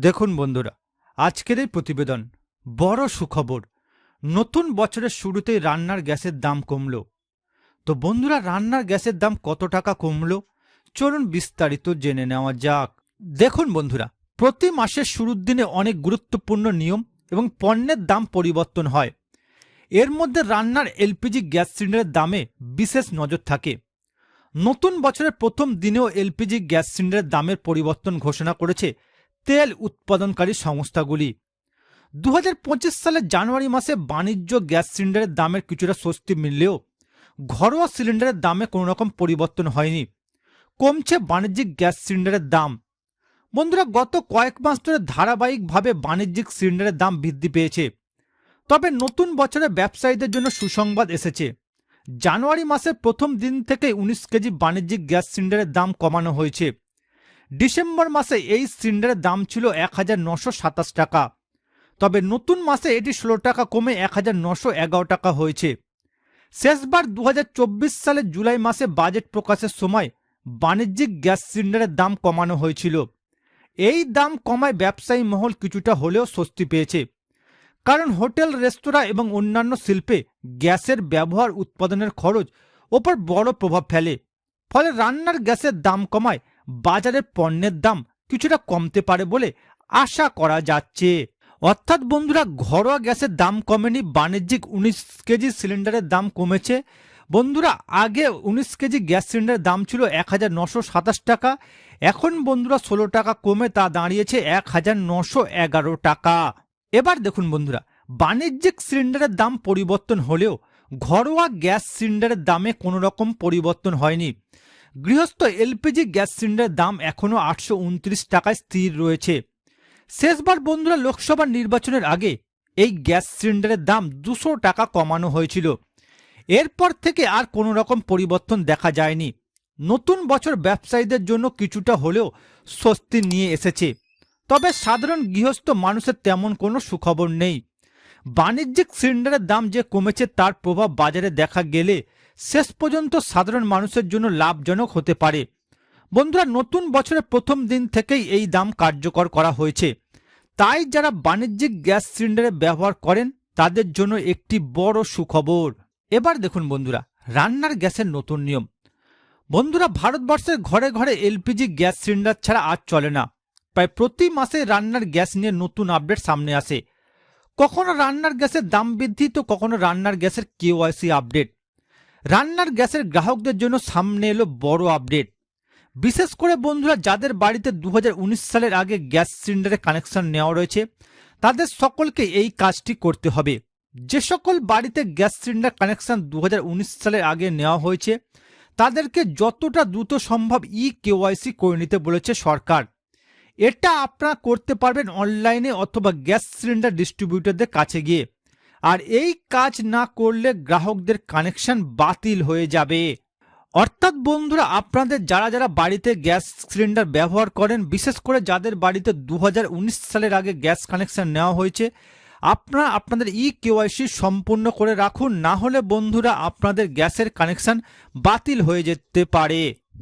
দেখুন বন্ধুরা, আজকের এই প্রতিবেদন বড় সুখবর। নতুন বছরের শুরুতেই রান্নার গ্যাসের দাম কমল। তো বন্ধুরা, রান্নার গ্যাসের দাম কত টাকা কমল? চলুন বিস্তারিত জেনে নেওয়া যাক। দেখুন বন্ধুরা, প্রতি মাসের শুরুর দিনে অনেক গুরুত্বপূর্ণ নিয়ম এবং পণ্যের দাম পরিবর্তন হয়। এর মধ্যে রান্নার এলপিজি গ্যাস সিলিন্ডারের দামে বিশেষ নজর থাকে। নতুন বছরের প্রথম দিনেও এলপিজি গ্যাস সিলিন্ডারের দামের পরিবর্তন ঘোষণা করেছে তেল উৎপাদনকারী সংস্থাগুলি। দু হাজার পঁচিশ সালের জানুয়ারি মাসে বাণিজ্য গ্যাস সিলিন্ডারের দামের কিছুটা স্বস্তি মিললেও ঘরোয়া সিলিন্ডারের দামে কোনো রকম পরিবর্তন হয়নি। কমছে বাণিজ্যিক গ্যাস সিলিন্ডারের দাম। বন্ধুরা, গত কয়েক মাস ধরে ধারাবাহিকভাবে বাণিজ্যিক সিলিন্ডারের দাম বৃদ্ধি পেয়েছে। তবে নতুন বছরে ব্যবসায়ীদের জন্য সুসংবাদ এসেছে। জানুয়ারি মাসের প্রথম দিন থেকে উনিশ কেজি বাণিজ্যিক গ্যাস সিলিন্ডারের দাম কমানো হয়েছে। ডিসেম্বর মাসে এই সিলিন্ডারের দাম ছিল এক হাজার নশো সাতাশ টাকা। তবে নতুন মাসে এটি ষোলো টাকা কমে এক হাজার নশো এগারো টাকা হয়েছে। শেষবার দুহাজার চব্বিশ সালের জুলাই মাসে বাজেট প্রকাশের সময় বাণিজ্যিক গ্যাস সিলিন্ডারের দাম কমানো হয়েছিল। এই দাম কমায় ব্যবসায়ী মহল কিছুটা হলেও স্বস্তি পেয়েছে। কারণ হোটেল, রেস্তোরাঁ এবং অন্যান্য শিল্পে গ্যাসের ব্যবহার, উৎপাদনের খরচ ওপর বড় প্রভাব ফেলে। ফলে রান্নার গ্যাসের দাম কমায় বাজারের পণ্যের দাম কিছুটা কমতে পারে বলে আশা করা যাচ্ছে। অর্থাৎ বন্ধুরা, ঘরোয়া গ্যাসের দাম কমেনি, বাণিজ্যিক উনিশ কেজি সিলিন্ডারের দাম কমেছে। বন্ধুরা, আগে উনিশ কেজি গ্যাস সিলিন্ডারের দাম ছিল এক হাজার নশো সাতাশ টাকা, এখন বন্ধুরা ষোলো টাকা কমে তা দাঁড়িয়েছে এক হাজার নশো এগারো টাকা। এবার দেখুন বন্ধুরা, বাণিজ্যিক সিলিন্ডারের দাম পরিবর্তন হলেও ঘরোয়া গ্যাস সিলিন্ডারের দামে কোনো রকম পরিবর্তন হয়নি। গৃহস্থ এলপিজি গ্যাস সিলিন্ডারের দাম এখনও আটশো উনত্রিশ টাকায় স্থির রয়েছে। শেষবার বন্ধুরা লোকসভা নির্বাচনের আগে এই গ্যাস সিলিন্ডারের দাম দুশো টাকা কমানো হয়েছিল। এরপর থেকে আর কোনো রকম পরিবর্তন দেখা যায়নি। নতুন বছর ব্যবসায়ীদের জন্য কিছুটা হলেও স্বস্তি নিয়ে এসেছে। তবে সাধারণ গৃহস্থ মানুষের তেমন কোনো সুখবর নেই। বাণিজ্যিক সিলিন্ডারের দাম যে কমেছে তার প্রভাব বাজারে দেখা গেলে শেষ পর্যন্ত সাধারণ মানুষের জন্য লাভজনক হতে পারে। বন্ধুরা, নতুন বছরের প্রথম দিন থেকেই এই দাম কার্যকর করা হয়েছে। তাই যারা বাণিজ্যিক গ্যাস সিলিন্ডারে ব্যবহার করেন, তাদের জন্য একটি বড় সুখবর। এবার দেখুন বন্ধুরা, রান্নার গ্যাসের নতুন নিয়ম। বন্ধুরা, ভারতবর্ষের ঘরে ঘরে এলপিজি গ্যাস সিলিন্ডার ছাড়া আর চলে না। প্রায় প্রতি মাসে রান্নার গ্যাস নিয়ে নতুন আপডেট সামনে আসে। কখনো রান্নার গ্যাসের দাম বৃদ্ধি, তো কখনো রান্নার গ্যাসের কেওয়াইসি আপডেট। রান্নার গ্যাসের গ্রাহকদের জন্য সামনে এলো বড় আপডেট। বিশেষ করে বন্ধুরা, যাদের বাড়িতে দু হাজার উনিশ সালের আগে গ্যাস সিলিন্ডারে কানেকশন নেওয়া রয়েছে, তাদের সকলকে এই কাজটি করতে হবে। যে সকল বাড়িতে গ্যাস সিলিন্ডার কানেকশন দু হাজার উনিশ সালের আগে নেওয়া হয়েছে, তাদেরকে যতটা দ্রুত সম্ভব ই কেওয়াইসি করে নিতে বলেছে সরকার। এটা আপনারা করতে পারবেন অনলাইনে অথবা গ্যাস সিলিন্ডার ডিস্ট্রিবিউটরদের কাছে গিয়ে। আর এই কাজ না করলে গ্রাহকদের কানেকশন বাতিল হয়ে যাবে। অর্থাৎ বন্ধুরা, আপনাদের যারা যারা বাড়িতে গ্যাস সিলিন্ডার ব্যবহার করেন, বিশেষ করে যাদের বাড়িতে দু হাজার উনিশ সালের আগে গ্যাস কানেকশন নেওয়া হয়েছে, আপনারা আপনাদের ই কেওয়াইসি সম্পূর্ণ করে রাখুন, না হলে বন্ধুরা আপনাদের গ্যাসের কানেকশন বাতিল হয়ে যেতে পারে।